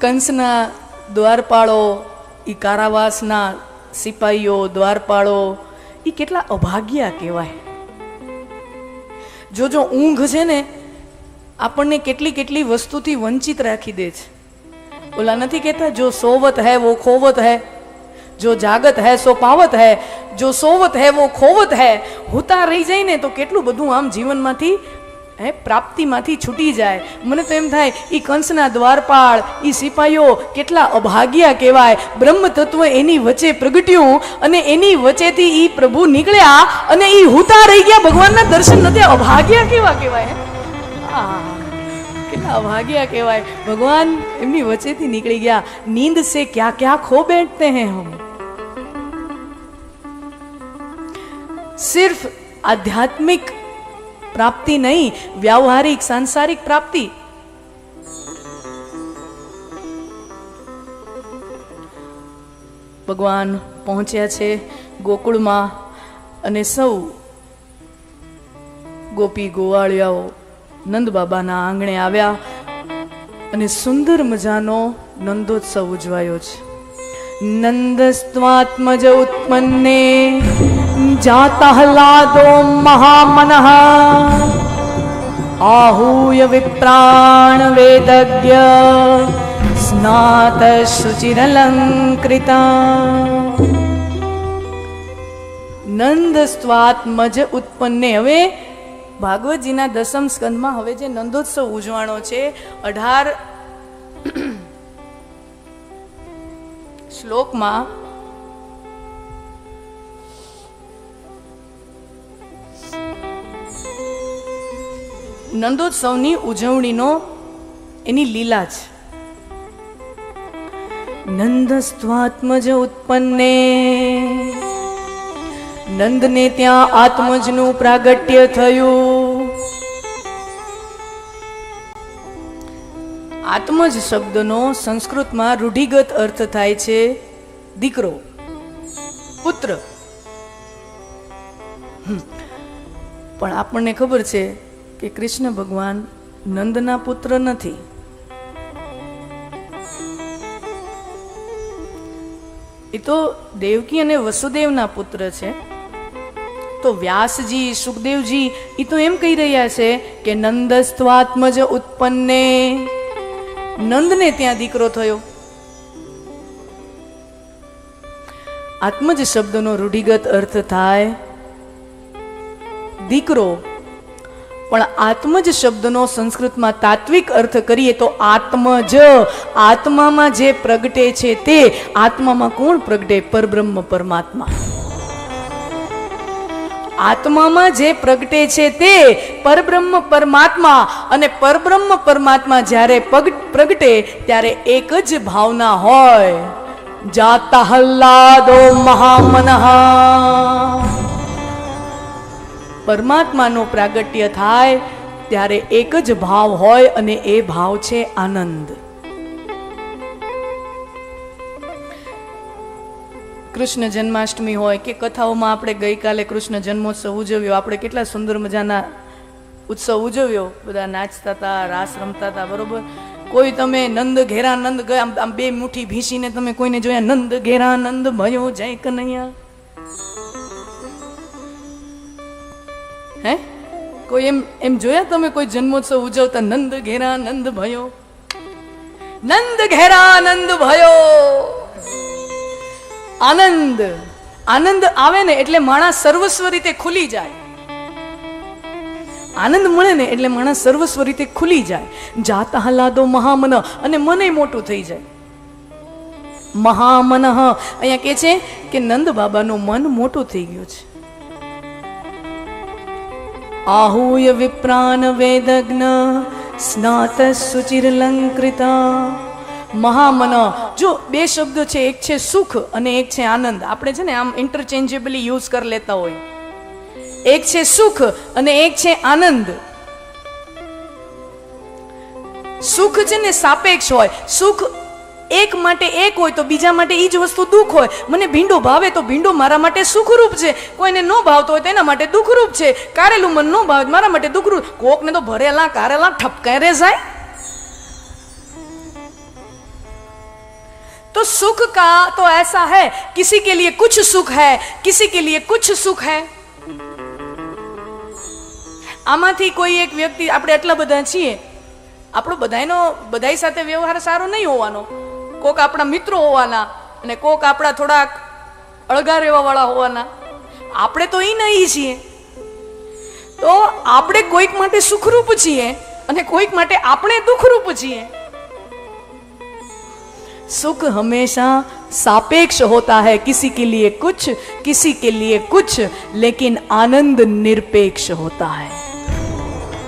કંસના દ્વારપાળો એ કારાવાસના સિપાહીઓ દ્વારપાળો એ કેટલા અભાગ્યા કહેવાય. જો જો ઊંઘ છે ને, આપણને કેટલી કેટલી વસ્તુથી વંચિત રાખી દે છે. ઓલા નથી કહેતા, જો સોવત હૈ વો ખોવત હૈ, જો જાગત હૈ સો પાવત હૈ, જો સોવત હૈ વો ખોવત હૈ, હોતા રહી જાય ને તો કેટલું બધું આમ જીવનમાંથી હે, પ્રાપ્તિમાંથી છૂટી જાય. મને તો એમ થાય એ કંસના દ્વારપાળ એ સિપાહીઓ કેટલા અભાગ્યા કહેવાય. બ્રહ્મ તત્વ એની વચ્ચે પ્રગટ્યું અને એની વચ્ચેથી એ પ્રભુ નીકળ્યા અને એ હુતા રહી ગયા. ભગવાનના દર્શન નથી. અભાગ્યા કેવા કહેવાય આ કેટલા ભાગ્યા કહેવાય. ભગવાન એમની વચ્ચેથી નીકળી ગયા. નીંદ સે ક્યાં ક્યાં ખો બેઠતે હે હમ? સિર્ફ આધ્યાત્મિક પ્રાપ્તિ નહીં, વ્યવહારિક, સાંસારિક પ્રાપ્તિ. ભગવાન પહોંચ્યા છે ગોકુળમાં અને સૌ ગોપી ગોવાળિયાઓ નંદ બાબાના આંગણે આવ્યા અને સુંદર મજાનો નંદોત્સવ ઉજવાયો છે. નંદસ્વાત્મજ ઉત્પન્ને જાતા હલાદો મહામનઃ आहूय विप्राण वेदज्ञ स्नात शुचिरलङ्कृता નંદ સ્વાત્મજ ઉત્પન્ને હવે ભાગવતજીના દસમ સ્કંદમાં હવે જે નંદોત્સવ ઉજવાણો છે અઢાર શ્લોકમાં નંદોત્સવની ઉજવણીનો એની લીલા છે નંદસ્વાત્મજ ઉત્પન્ને. નંદને ત્યાં આત્મજનું પ્રાગટ્ય થયું. આત્મજ શબ્દનો સંસ્કૃતમાં રૂઢિગત અર્થ થાય છે દીકરો, પુત્ર. પણ આપણને ખબર છે કે કૃષ્ણ ભગવાન નંદના પુત્ર નથી. એ તો દેવકી અને વસુદેવના પુત્ર છે. તો વ્યાસજી, સુખદેવજી એ તો એમ કહી રહ્યા છે કે નંદસ્વાત્મજ ઉત્પન્ને. નંદને ત્યાં દીકરો થયો. આત્મજ શબ્દનો રૂઢિગત અર્થ થાય દીકરો. પણ આત્મજ શબ્દનો સંસ્કૃતમાં તાત્વિક અર્થ કરીએ તો આત્મજ આત્મામાં જે પ્રગટે છે તે આત્મામાં કોણ પ્રગટે? પરબ્રહ્મ, પરમાત્મા. આત્મામાં જે પ્રગટે છે તે પરબ્રહ્મ, પરમાત્મા. અને પરબ્રહ્મ, પરમાત્મા જ્યારે પ્રગટે ત્યારે એક જ ભાવના હોય. જાતા હલ્લાદો મહામનઃ. પરમાત્માનું પ્રાગટ્ય થાય, ત્યારે એક જ ભાવ હોય અને એ ભાવ છે આનંદ. કૃષ્ણ જન્માષ્ટમી હોય કે કથાઓમાં આપણે ગઈકાલે કૃષ્ણ જન્મોત્સવ ઉજવ્યો, આપણે કેટલા સુંદર મજાના ઉત્સવ ઉજવ્યો. બધા નાચતા હતા રાસ રમતા હતા બરોબર? કોઈ તમે નંદ ઘેરા નંદ ગયા, આમ- બે મુઠ્ઠી ભીસીને તમે કોઈને જોયા, નંદ ઘેરા નંદ ભયો જય કનૈયા. કોઈ એમ એમ જોયા તમે કોઈ જન્મોત્સવ ઉજવતા નંદ ઘેરા નંદ ભયો? નંદ ઘેરા નંદ ભયો. આનંદ આનંદ આવે ને એટલે માણસ સર્વસ્વ રીતે ખુલી જાય. આનંદ મળે ને એટલે માણસ સર્વસ્વ રીતે ખુલી જાય. જાતા હલાદો મહામન અને મને મોટું થઈ જાય. મહામન. અહીંયા કે છે કે નંદ બાબાનું મન મોટું થઈ ગયું છે. आहूय विप्रान वेदज्ञ स्नात सुचिरलंकृता મહામન જો બે શબ્દો છે એક છે સુખ અને એક છે આનંદ આપણે છે ને આમ ઇન્ટરચેન્જેબલી યુઝ કરી લેતા હોય એક છે સુખ અને એક છે આનંદ સુખ છે ને સાપેક્ષ હોય સુખ એક માટે એક હોય તો બીજા માટે એ જ વસ્તુ દુઃખ હોય મને ભીંડો ભાવે તો ભીંડો મારા માટે સુખરૂપ છે કોઈને ન ભાવતો હોય તો એના માટે દુઃખરૂપ છે કારેલું મન ન ભાવે તો મારા માટે દુઃખરૂપ કોકને તો ભરેલા કારેલા ઠપકાય રે જાય तो सुख का तो ऐसा है किसी के लिए कुछ सुख है किसी के लिए कुछ સુખ है આમાંથી કોઈ એક વ્યક્તિ આપણે એટલા બધા છીએ આપણો બધાયનો બધાય સાથે વ્યવહાર સારો નહીં હોવાનો કોક આપણા મિત્રો હોવાના અને કોક આપણા થોડાક અળગા રહેવાવાળા હોવાના આપણે તો એ નહીં છીએ તો આપણે કોઈક માટે સુખરૂપ છીએ અને કોઈક માટે આપણે દુઃખરૂપ છીએ सुख हमेशा सापेक्ष होता है किसी के लिए कुछ किसी के लिए कुछ लेकिन आनंद निरपेक्ष होता है